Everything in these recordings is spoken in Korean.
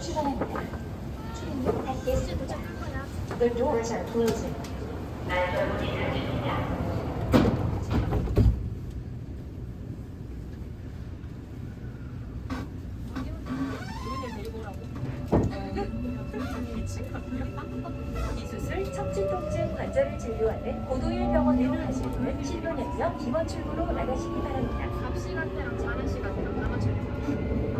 출발합니다. The doors are closing. 이 수술 척추 통증 관절을 진료하는 고도일 병원으로 가실 분은 신도연역 2번 출구로 나가시기 바랍니다. 앞 시간대랑 자는 시간대랑 나가줘야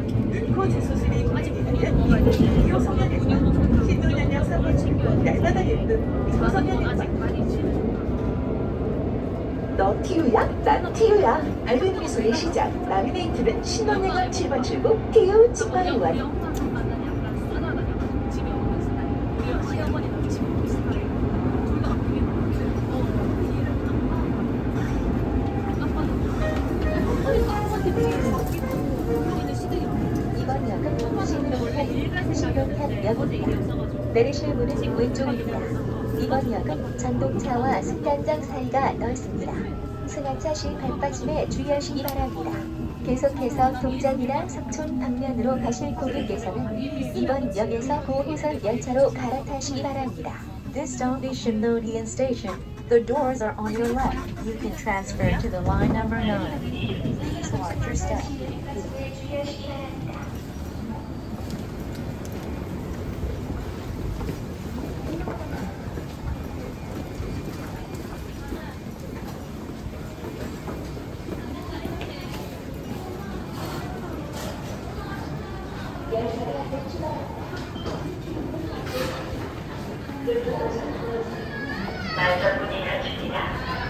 눈코지 수술이 고민이라면 요성형외과 신도연역 3번 출구 날마다 너 티우야? 난 티우야 밝은 미소의 시작 라미네이트는 신혼여관 7번 출구 티우 치과의원 어 이번 역은 신동탄 역입니다. 내리실 문은 왼쪽입니다. 이번 역은 전동차와 승강장 사이가 넓습니다. 승하차 시 발빠짐에 주의하시기 바랍니다. 계속해서 동작이나 석촌 방면으로 가실 고객께서는 이번 역에서 고호선 열차로 갈아타시기 바랍니다. This is Shimnodian Station. The doors are on your left. You can transfer to the line number 9. Please watch your step. 만선문이 닫힙니다